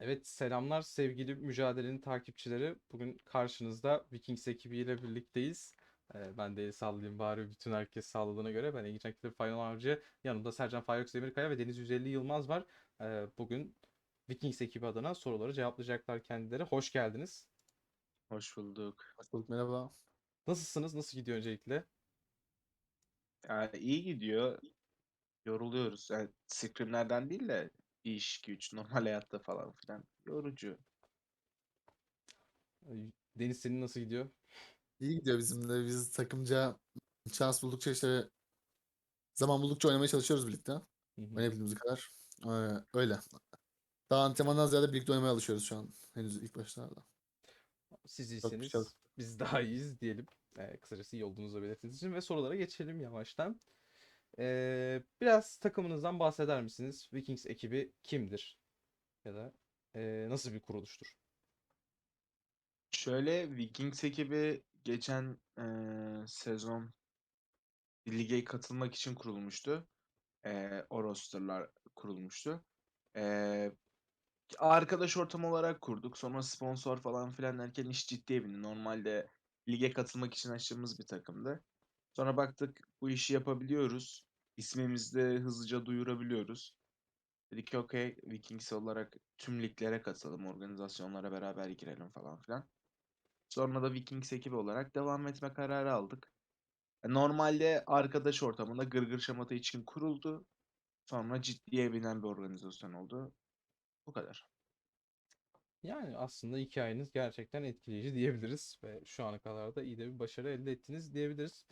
Evet selamlar sevgili mücadelenin takipçileri. Bugün karşınızda Vikings ekibiyle birlikteyiz. Ee, ben de el sallayayım bari bütün herkes salladığına göre. Ben Engin Aktif Final Avcı. Yanımda Sercan Fayoks Demirkaya ve Deniz 150 Yılmaz var. Ee, bugün Vikings ekibi adına soruları cevaplayacaklar kendileri. Hoş geldiniz. Hoş bulduk. Hoş bulduk merhaba. Nasılsınız? Nasıl gidiyor öncelikle? Yani iyi gidiyor. Yoruluyoruz. Yani scrimlerden değil de iş, güç, normal hayatta falan filan. Yorucu. Deniz senin nasıl gidiyor? İyi gidiyor bizim de. Biz takımca şans buldukça işte zaman buldukça oynamaya çalışıyoruz birlikte. Oynayabildiğimiz kadar. Ee, öyle. Daha antrenmandan ziyade birlikte oynamaya alışıyoruz şu an. Henüz ilk başlarda. Siz iyisiniz. Biz daha iyiyiz diyelim. Ee, kısacası iyi olduğunuzu belirttiğiniz için ve sorulara geçelim yavaştan. Ee, biraz takımınızdan bahseder misiniz? Vikings ekibi kimdir? Ya da ee, nasıl bir kuruluştur? Şöyle Vikings ekibi geçen eee, sezon lige katılmak için kurulmuştu. Eee o rosterlar kurulmuştu. Eee, arkadaş ortamı olarak kurduk. Sonra sponsor falan filan derken iş ciddiye bindi. Normalde lige katılmak için açtığımız bir takımdı. Sonra baktık bu işi yapabiliyoruz. İsmimizi de hızlıca duyurabiliyoruz. Dedik ki okey Vikings olarak tüm liglere katılalım, organizasyonlara beraber girelim falan filan. Sonra da Vikings ekibi olarak devam etme kararı aldık. E, Normalde arkadaş ortamında gırgır şamata için kuruldu. Sonra ciddiye binen bir organizasyon oldu. Bu kadar. Yani aslında hikayeniz gerçekten etkileyici diyebiliriz ve şu ana kadar da iyi de bir başarı elde ettiniz diyebiliriz.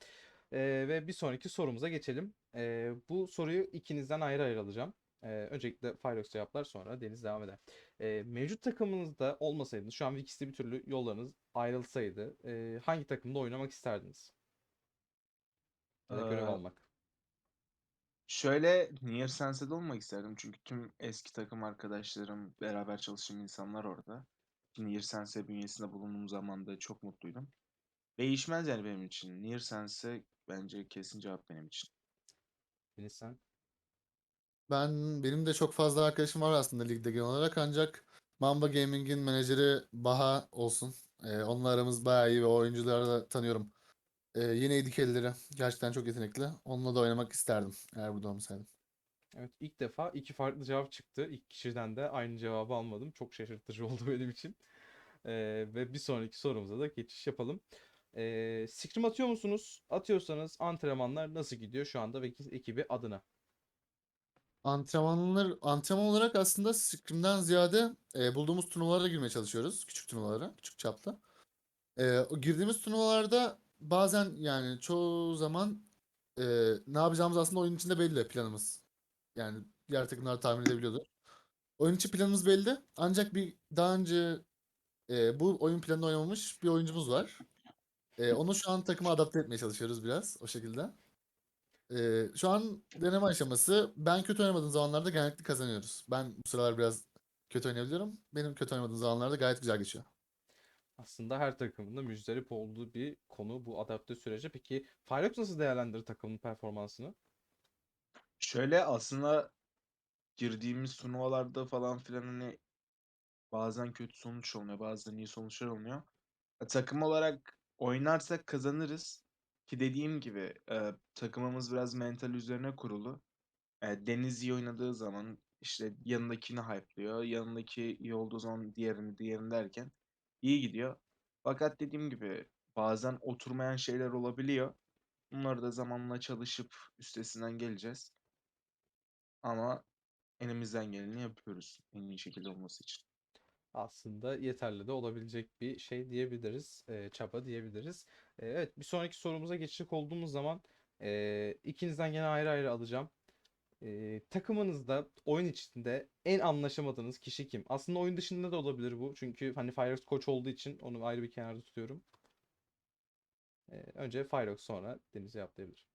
Ee, ve bir sonraki sorumuza geçelim. Ee, bu soruyu ikinizden ayrı ayrı alacağım. Ee, öncelikle Fyrox cevaplar sonra Deniz devam eder. Ee, mevcut takımınızda olmasaydınız şu an Vikings'te bir türlü yollarınız ayrılsaydı e, hangi takımda oynamak isterdiniz? Ya da görev Ee, almak. Şöyle Nier Sense'de olmak isterdim çünkü tüm eski takım arkadaşlarım, beraber çalıştığım insanlar orada. Nier Sense bünyesinde bulunduğum zaman da çok mutluydum. Değişmez yani benim için. Nier Sense bence kesin cevap benim için. Deniz sen? Ben benim de çok fazla arkadaşım var aslında ligde genel olarak ancak Mamba Gaming'in menajeri Baha olsun. Ee, onunla aramız bayağı iyi ve o oyuncuları da tanıyorum. Ee, yine Edikelileri gerçekten çok yetenekli. Onunla da oynamak isterdim eğer burada olmasaydım. Evet ilk defa iki farklı cevap çıktı. İlk kişiden de aynı cevabı almadım. Çok şaşırtıcı oldu benim için. Ee, ve bir sonraki sorumuza da geçiş yapalım. Ee, scrim atıyor musunuz? Atıyorsanız antrenmanlar nasıl gidiyor şu anda Vikings ekibi adına? Antrenmanlar, antrenman olarak aslında Scrim'den ziyade e, bulduğumuz turnuvalara girmeye çalışıyoruz. Küçük turnuvalara, küçük çapta. E, o girdiğimiz turnuvalarda bazen yani çoğu zaman e, ne yapacağımız aslında oyun içinde belli planımız. Yani diğer takımlar tahmin edebiliyordur. Oyun içi planımız belli. Ancak bir daha önce e, bu oyun planını oynamamış bir oyuncumuz var. E, onu şu an takıma adapte etmeye çalışıyoruz biraz o şekilde. E, şu an deneme aşaması. Ben kötü oynamadığım zamanlarda genellikle kazanıyoruz. Ben bu sıralar biraz kötü oynayabiliyorum. Benim kötü oynamadığım zamanlarda gayet güzel geçiyor. Aslında her takımın da müzdarip olduğu bir konu bu adapte süreci. Peki Firefox nasıl değerlendirir takımın performansını? Şöyle aslında girdiğimiz turnuvalarda falan filan hani bazen kötü sonuç olmuyor, bazen iyi sonuçlar olmuyor. E, takım olarak oynarsak kazanırız. Ki dediğim gibi e, takımımız biraz mental üzerine kurulu. E, Deniz iyi oynadığı zaman işte yanındakini hype'lıyor. Yanındaki iyi olduğu zaman diğerini diğerini derken iyi gidiyor. Fakat dediğim gibi bazen oturmayan şeyler olabiliyor. Bunları da zamanla çalışıp üstesinden geleceğiz. Ama elimizden geleni yapıyoruz en iyi şekilde olması için. Aslında yeterli de olabilecek bir şey diyebiliriz. e, çaba diyebiliriz. E, evet bir sonraki sorumuza geçecek olduğumuz zaman e, ikinizden gene ayrı ayrı alacağım. E, takımınızda oyun içinde en anlaşamadığınız kişi kim? Aslında oyun dışında da olabilir bu. Çünkü hani Firefox koç olduğu için onu ayrı bir kenarda tutuyorum. E, önce Firefox sonra Deniz cevaplayabilir.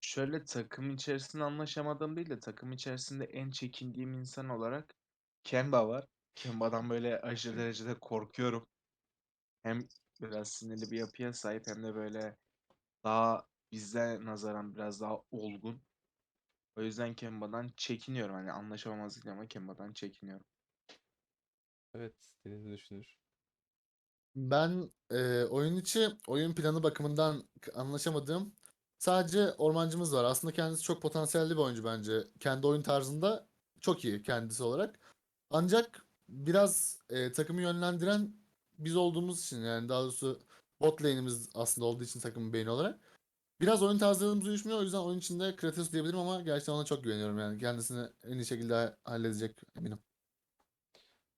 Şöyle takım içerisinde anlaşamadığım değil de takım içerisinde en çekindiğim insan olarak Kemba var. Kemba'dan böyle aşırı derecede korkuyorum. Hem biraz sinirli bir yapıya sahip hem de böyle daha bize nazaran biraz daha olgun. O yüzden Kemba'dan çekiniyorum. Hani anlaşamamazlık ama Kemba'dan çekiniyorum. Evet, Deniz düşünür? Ben e, oyun içi oyun planı bakımından anlaşamadığım sadece ormancımız var. Aslında kendisi çok potansiyelli bir oyuncu bence. Kendi oyun tarzında çok iyi kendisi olarak. Ancak biraz e, takımı yönlendiren biz olduğumuz için yani daha doğrusu bot lane'imiz aslında olduğu için takımın beyni olarak. Biraz oyun tarzlarımız uyuşmuyor. O yüzden oyun içinde Kratos diyebilirim ama gerçekten ona çok güveniyorum yani. Kendisini en iyi şekilde halledecek eminim.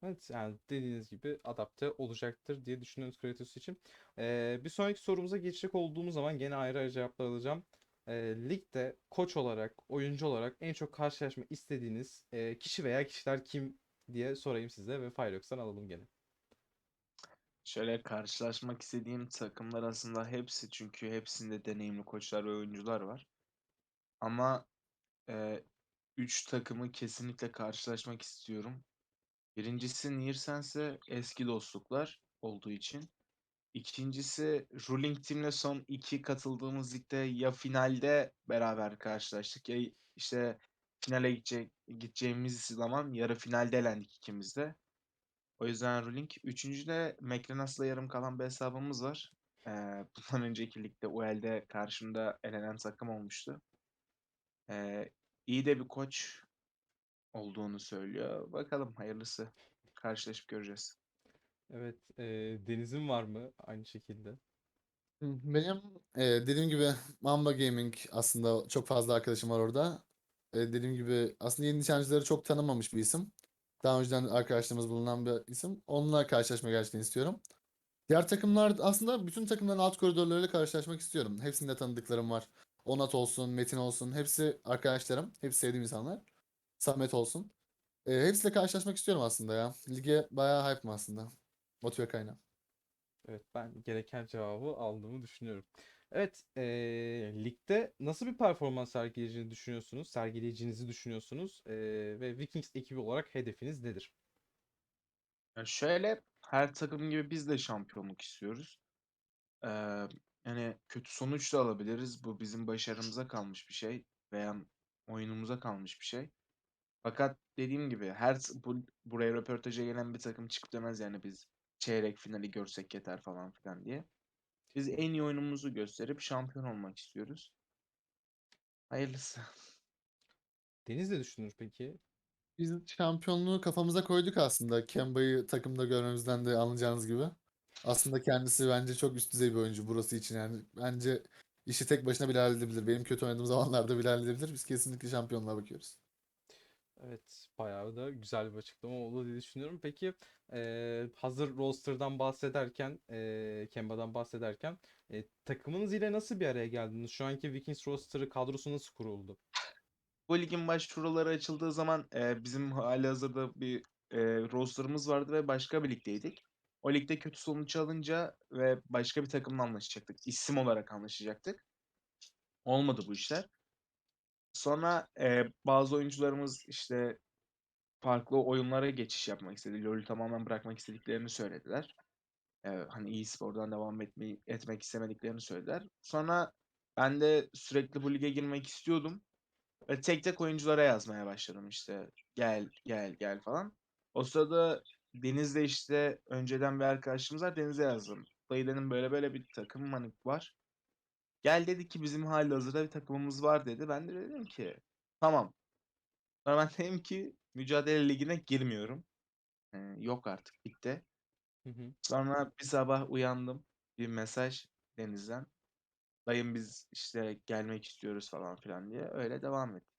Evet, yani dediğiniz gibi adapte olacaktır diye düşünüyoruz Kratos için. Ee, bir sonraki sorumuza geçecek olduğumuz zaman gene ayrı ayrı cevaplar alacağım. Ee, ligde koç olarak, oyuncu olarak en çok karşılaşma istediğiniz e, kişi veya kişiler kim diye sorayım size ve Firefox'tan alalım gene. Şöyle karşılaşmak istediğim takımlar aslında hepsi çünkü hepsinde deneyimli koçlar ve oyuncular var. Ama e, üç takımı kesinlikle karşılaşmak istiyorum. Birincisi Nearsense eski dostluklar olduğu için. İkincisi Ruling Team'le son iki katıldığımız ligde ya finalde beraber karşılaştık ya işte finale gidecek, gideceğimiz zaman yarı finalde elendik ikimiz de. O yüzden Ruling. Üçüncü de McLenas'la yarım kalan bir hesabımız var. Ee, bundan önceki ligde UEL'de karşımda elenen takım olmuştu. Ee, iyi de bir koç olduğunu söylüyor. Bakalım hayırlısı. Karşılaşıp göreceğiz. Evet, e, Deniz'in var mı aynı şekilde? Benim e, dediğim gibi Mamba Gaming aslında çok fazla arkadaşım var orada. E, dediğim gibi aslında yeni nişancıları çok tanımamış bir isim. Daha önceden arkadaşlarımız bulunan bir isim. Onunla karşılaşmak gerçekten istiyorum. Diğer takımlar aslında bütün takımların alt koridorlarıyla karşılaşmak istiyorum. Hepsinde tanıdıklarım var. Onat olsun, Metin olsun. Hepsi arkadaşlarım. Hepsi sevdiğim insanlar. Samet olsun. E, hepsiyle karşılaşmak istiyorum aslında ya. Lige bayağı hype'ım aslında. Motive kaynağı. Evet, ben gereken cevabı aldığımı düşünüyorum. Evet, e, ligde nasıl bir performans sergileyeceğini düşünüyorsunuz, sergileyeceğinizi düşünüyorsunuz e, ve Vikings ekibi olarak hedefiniz nedir? Yani şöyle her takım gibi biz de şampiyonluk istiyoruz. Ee, yani kötü sonuç da alabiliriz. Bu bizim başarımıza kalmış bir şey veya oyunumuza kalmış bir şey. Fakat dediğim gibi her bu, buraya röportaja gelen bir takım çıkıp demez yani biz çeyrek finali görsek yeter falan filan diye. Biz en iyi oyunumuzu gösterip şampiyon olmak istiyoruz. Hayırlısı. Deniz ne düşünür peki? Biz şampiyonluğu kafamıza koyduk aslında. Kemba'yı takımda görmemizden de anlayacağınız gibi. Aslında kendisi bence çok üst düzey bir oyuncu burası için yani. Bence işi tek başına bile halledebilir. Benim kötü oynadığım zamanlarda bile halledebilir. Biz kesinlikle şampiyonluğa bakıyoruz. Evet, bayağı da güzel bir açıklama oldu diye düşünüyorum. Peki, e, hazır roster'dan bahsederken, e, Kemba'dan bahsederken, e, takımınız ile nasıl bir araya geldiniz? Şu anki Vikings roster'ı kadrosu nasıl kuruldu? Bu ligin başvuruları açıldığı zaman e, bizim halihazırda bir e, rosterımız vardı ve başka bir ligdeydik. O ligde kötü sonuç alınca ve başka bir takımla anlaşacaktık. İsim olarak anlaşacaktık. Olmadı bu işler. Sonra e, bazı oyuncularımız işte farklı oyunlara geçiş yapmak istedi. LoL'ü tamamen bırakmak istediklerini söylediler. E, hani e-spordan devam etmeyi, etmek istemediklerini söylediler. Sonra ben de sürekli bu lige girmek istiyordum. Ve tek tek oyunculara yazmaya başladım işte. Gel, gel, gel falan. O sırada Deniz'le işte önceden bir arkadaşımız var. Deniz'e yazdım. Dayı dedim böyle böyle bir takım hani var. Gel dedi ki bizim halihazırda bir takımımız var dedi. Ben de dedim ki tamam. Sonra ben dedim ki mücadele ligine girmiyorum. Ee, yok artık bitti. Hı hı. Sonra bir sabah uyandım. Bir mesaj Deniz'den. Dayım biz işte gelmek istiyoruz falan filan diye. Öyle devam ettik.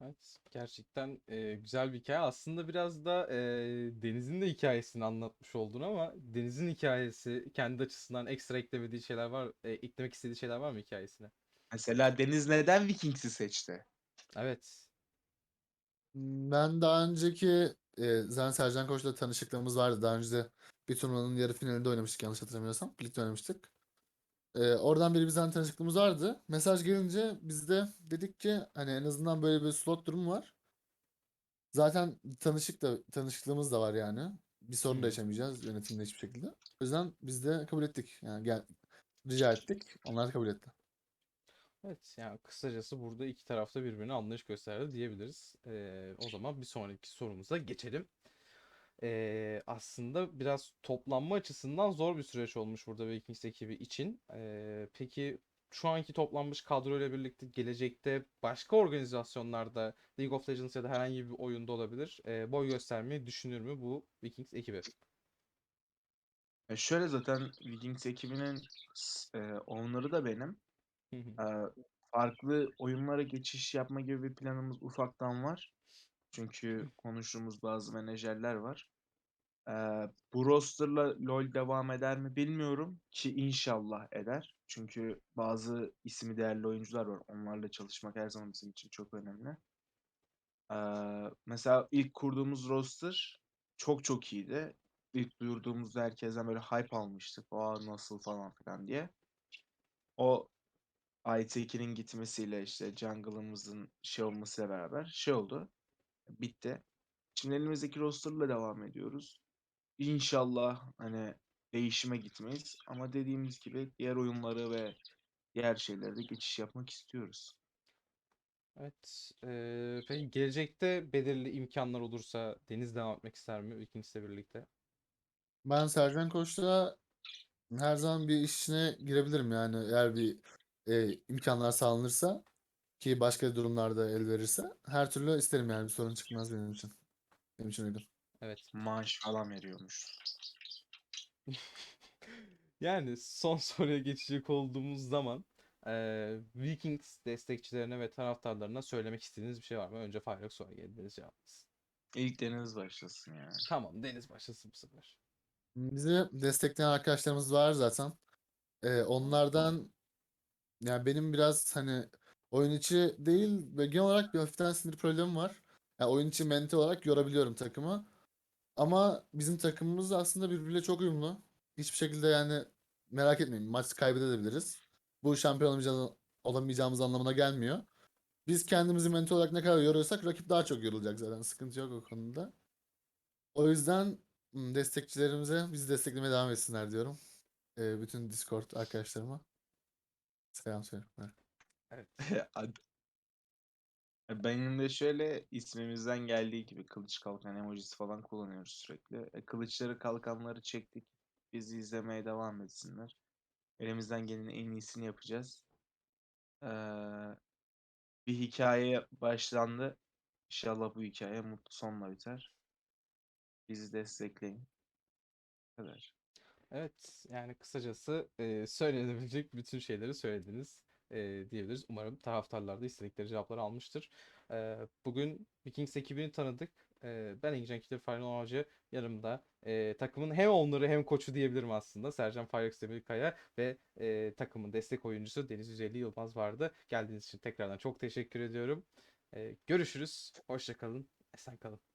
Evet, gerçekten e, güzel bir hikaye. Aslında biraz da e, Deniz'in de hikayesini anlatmış oldun ama Deniz'in hikayesi kendi açısından ekstra eklemediği şeyler var, e, eklemek istediği şeyler var mı hikayesine? Mesela Deniz neden Vikings'i seçti? Evet. Ben daha önceki e, zaten Sercan Koç'la tanışıklığımız vardı. Daha önce de bir turnuvanın yarı finalinde oynamıştık yanlış hatırlamıyorsam. Birlikte oynamıştık. E, oradan beri bizden tanışıklığımız vardı. Mesaj gelince biz de dedik ki hani en azından böyle bir slot durumu var. Zaten tanışık da tanışıklığımız da var yani. Bir sorun da yaşamayacağız yönetimle hiçbir şekilde. O yüzden biz de kabul ettik. Yani gel rica ettik. Onlar da kabul etti. Evet, yani kısacası burada iki tarafta birbirine anlayış gösterdi diyebiliriz. E, o zaman bir sonraki sorumuza geçelim. Ee, aslında biraz toplanma açısından zor bir süreç olmuş burada Vikings ekibi için. Ee, peki şu anki toplanmış kadroyla birlikte gelecekte başka organizasyonlarda League of Legends ya da herhangi bir oyunda olabilir e, boy göstermeyi düşünür mü bu Vikings ekibi? E şöyle zaten Vikings ekibinin e, owner'ı da benim. E, farklı oyunlara geçiş yapma gibi bir planımız ufaktan var. Çünkü konuştuğumuz bazı menajerler var. E, bu rosterla LoL devam eder mi bilmiyorum ki inşallah eder. Çünkü bazı ismi değerli oyuncular var. Onlarla çalışmak her zaman bizim için çok önemli. E, mesela ilk kurduğumuz roster çok çok iyiydi. İlk duyurduğumuzda herkesten böyle hype almıştık. Aa nasıl falan filan diye. O Aytekin'in gitmesiyle işte jungle'ımızın şey olmasıyla beraber şey oldu. Bitti. Şimdi elimizdeki roster'la devam ediyoruz. İnşallah hani değişime gitmeyiz. Ama dediğimiz gibi diğer oyunları ve diğer şeylere de geçiş yapmak istiyoruz. Evet. e, peki gelecekte belirli imkanlar olursa Deniz devam etmek ister mi Vikings'le birlikte? Ben Sercan Koç'la her zaman bir iş içine girebilirim yani eğer bir e, imkanlar sağlanırsa ki başka durumlarda el verirse her türlü isterim yani bir sorun çıkmaz benim için. Benim için uygun. Evet. Maaş falan veriyormuş. Yani son soruya geçecek olduğumuz zaman eee, Vikings destekçilerine ve taraftarlarına söylemek istediğiniz bir şey var mı? Önce Firexx sonra geliriz cevabınız. İlk Deniz başlasın yani. Tamam Deniz başlasın bu sefer. Bizi destekleyen arkadaşlarımız var zaten. Ee, onlardan yani benim biraz hani oyun içi değil ve genel olarak bir hafiften sinir problemim var. Yani oyun içi mental olarak yorabiliyorum takımı. Ama bizim takımımız da aslında birbiriyle çok uyumlu. Hiçbir şekilde yani merak etmeyin maç kaybedebiliriz. Bu şampiyon olamayacağımız, anlamına gelmiyor. Biz kendimizi mental olarak ne kadar yoruyorsak rakip daha çok yorulacak zaten. Sıkıntı yok o konuda. O yüzden destekçilerimize bizi desteklemeye devam etsinler diyorum. Ee, bütün Discord arkadaşlarıma. Selam söylüyorum. Evet. Ad- Benim de şöyle ismimizden geldiği gibi kılıç kalkan emojisi falan kullanıyoruz sürekli. E, kılıçları kalkanları çektik. Bizi izlemeye devam etsinler. Elimizden gelenin en iyisini yapacağız. Ee, bir hikaye başlandı. İnşallah bu hikaye mutlu sonla biter. Bizi destekleyin. Bu kadar. Evet yani kısacası eee söylenebilecek bütün şeyleri söylediniz eee, diyebiliriz. Umarım taraftarlar da istedikleri cevapları almıştır. Eee, bugün Vikings ekibini tanıdık. Eee, ben Engin Kilir Final Hoca yanımda eee, takımın hem onları hem koçu diyebilirim aslında. Sercan Firexx Demirkaya ve eee, takımın destek oyuncusu Deniz Yüzeyli Yılmaz vardı. Geldiğiniz için tekrardan çok teşekkür ediyorum. Eee, görüşürüz. Hoşça kalın. Esen kalın.